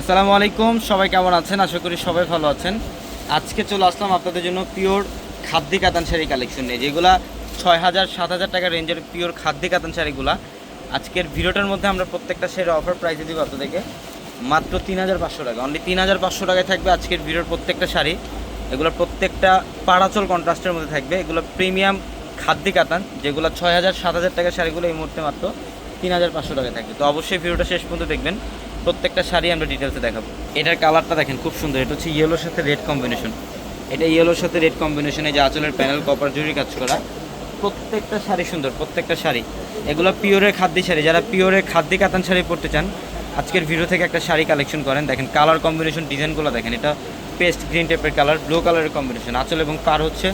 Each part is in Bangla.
আসসালামু আলাইকুম, সবাই কেমন আছেন? আশা করি সবাই ভালো আছেন। আজকে চলে আসলাম আপনাদের জন্য পিওর খাদ্যি কাতান শাড়ি কালেকশন নিয়ে। যেগুলা ছয় হাজার, সাত হাজার টাকা রেঞ্জের পিওর খাদ্যি কাতান শাড়িগুলো। আজকের ভিডিওটার মধ্যে আমরা প্রত্যেকটা শাড়ির অফার প্রাইসে দিব আপনাদেরকে। মাত্র তিন হাজার পাঁচশো টাকা। অনলি তিন হাজার পাঁচশো টাকায় থাকবে আজকের ভিডিওর প্রত্যেকটা শাড়ি। এগুলো প্রত্যেকটা পাড়াচল কন্ট্রাস্টের মধ্যে থাকবে। এগুলো প্রিমিয়াম খাদ্যি কাতান, যেগুলো ছয় হাজার, সাত হাজার টাকার শাড়িগুলো এই মুহূর্তে মাত্র তিন হাজার পাঁচশো টাকায় থাকবে। তো অবশ্যই ভিডিওটা শেষ পর্যন্ত দেখবেন। প্রত্যেকটা শাড়ি আমরা ডিটেলসে দেখাবো। এটার কালারটা দেখেন, খুব সুন্দর। এটা হচ্ছে ইয়েলোর সাথে রেড কম্বিনেশন এটা ইয়েলোর সাথে রেড কম্বিনেশনে যে আঁচলের প্যানেল কপার জুড়ি কাজ করা। প্রত্যেকটা শাড়ি সুন্দর, প্রত্যেকটা শাড়ি। এগুলো পিওরের খাদ্যি শাড়ি। যারা পিওরের খাদ্যি কাতান শাড়ি পরতে চান, আজকের ভিডিও থেকে একটা শাড়ি কালেকশন করেন। দেখেন কালার কম্বিনেশন ডিজাইনগুলো দেখেন। এটা পেস্ট গ্রিন টাইপের কালার ব্লু কালারের কম্বিনেশন আঁচল এবং পার হচ্ছে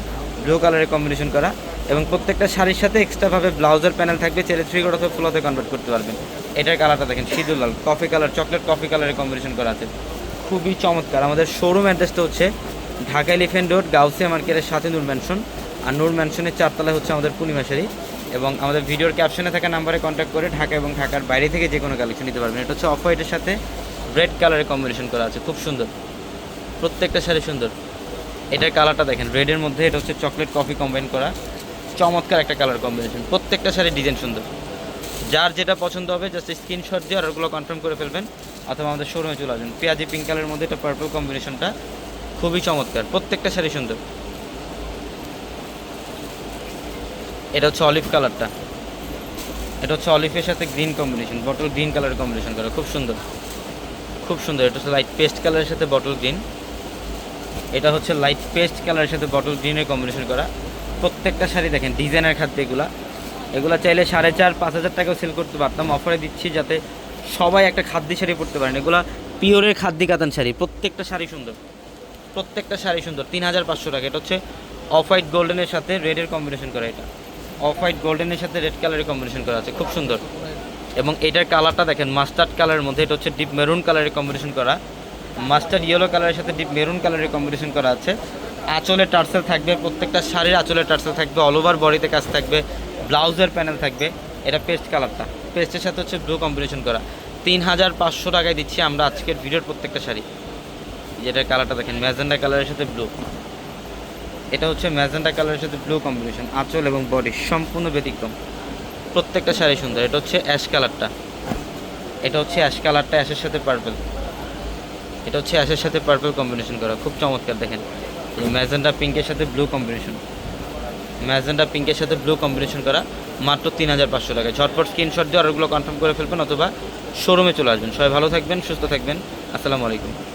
ব্লু কালারের কম্বিনেশন করা। এবং প্রত্যেকটা শাড়ির সাথে এক্সট্রাভাবে ব্লাউজের প্যানেল থাকবে। চেলে থ্রি অথবা ফুলোতে কনভার্ট করতে পারবেন। এটার কালারটা দেখেন, সিঁদুর লাল। কফি কালার চকলেট কফি কালারের কম্বিনেশন করা আছে। খুবই চমৎকার। আমাদের শোরুম অ্যাড্রেসটা হচ্ছে ঢাকা এলিফেন্ট রোড গাউসিয়া মার্কেটের সাথে নূর ম্যানশন আর নূর ম্যানশনের চারতলায় হচ্ছে আমাদের পূর্ণিমা শাড়ি এবং আমাদের ভিডিওর ক্যাপশনে থাকা নাম্বারে কন্ট্যাক্ট করে ঢাকা এবং ঢাকার বাইরে থেকে যে কোনো কালেকশন নিতে পারবেন। এটা হচ্ছে অফ হোয়াইটের সাথে রেড কালারের কম্বিনেশন করা আছে। খুব সুন্দর। প্রত্যেকটা শাড়ি সুন্দর। এটার কালারটা দেখেন রেডের মধ্যে এটা হচ্ছে চকলেট কফি কম্বাইন করা। চমৎকার একটা কালার কম্বিনেশন প্রত্যেকটা শাড়ির ডিজাইন সুন্দর। যার যেটা পছন্দ হবে জাস্ট স্ক্রিনশট দিয়ে অর্ডারগুলো কনফার্ম করে ফেলবেন। অথবা আমাদের শোরুমে চলে আসবেন। পেঁয়াজি পিঙ্ক কালারের মধ্যে এটা পার্পল কম্বিনেশনটা খুবই চমৎকার। প্রত্যেকটা শাড়ি সুন্দর। এটা হচ্ছে অলিভ কালারটা এটা হচ্ছে অলিভের সাথে গ্রিন কম্বিনেশন বটল গ্রিন কালারের কম্বিনেশন করা। খুব সুন্দর। খুব সুন্দর। এটা হচ্ছে লাইট পেস্ট কালারের সাথে বটল গ্রিন এটা হচ্ছে লাইট পেস্ট কালারের সাথে বটল গ্রিনের কম্বিনেশন করা। প্রত্যেকটা শাড়ি দেখেন ডিজাইনের খাদ্য এগুলা। এগুলা চাইলে সাড়ে চার, পাঁচ হাজার টাকাও সেল করতে পারতাম। অফারে দিচ্ছি যাতে সবাই একটা খাদ্যি শাড়ি পরতে পারেন। এগুলা পিওরের খাদ্যি কাতান শাড়ি। প্রত্যেকটা শাড়ি সুন্দর। প্রত্যেকটা শাড়ি সুন্দর। তিন হাজার পাঁচশো টাকা। এটা হচ্ছে অফ হোয়াইট গোল্ডেনের সাথে রেডের কম্বিনেশন করা এটা। অফ হোয়াইট গোল্ডেনের সাথে রেড কালারের কম্বিনেশন করা আছে। খুব সুন্দর। এবং এটার কালারটা দেখেন মাস্টার্ড কালারের মধ্যে এটা হচ্ছে ডিপ মেরুন কালারের কম্বিনেশন করা। মাস্টার্ড ইয়েলো কালারের সাথে ডিপ মেরুন কালারের কম্বিনেশন করা আছে। আঁচলের টার্সেল থাকবে, প্রত্যেকটা শাড়ির আঁচলের টার্সেল থাকবে অল ওভার বডিতে কাজ থাকবে। ব্লাউজের প্যানেল থাকবে, এটা পেস্ট কালারটা। পেস্টের সাথে হচ্ছে ব্লু কম্বিনেশন করা। তিন হাজার পাঁচশো টাকায় দিচ্ছি আমরা আজকের ভিডিওর প্রত্যেকটা শাড়ি। যেটা কালারটা দেখেন, ম্যাজেন্ডা কালারের সাথে ব্লু এটা হচ্ছে ম্যাজেন্ডা কালারের সাথে ব্লু কম্বিনেশন আঁচল এবং বডি সম্পূর্ণ ব্যতিক্রম। প্রত্যেকটা শাড়ি সুন্দর, এটা হচ্ছে অ্যাশ কালারটা। এটা হচ্ছে অ্যাশ কালারটা অ্যাশের সাথে পার্পল এটা হচ্ছে অ্যাশের সাথে পার্পল কম্বিনেশন করা, খুব চমৎকার দেখেন। এই ম্যাজেন্ডা পিঙ্কের সাথে ব্লু কম্বিনেশন ম্যাজেন্ডা পিঙ্কের সাথে ব্লু কম্বিনেশন করা, মাত্র তিন হাজার পাঁচশো টাকায়। ঝটপট স্ক্রিনশট দিয়ে অর্ডারগুলো কনফার্ম করে ফেলবেন অথবা শোরুমে চলে আসবেন। সবাই ভালো থাকবেন, সুস্থ থাকবেন। আসসালামু আলাইকুম।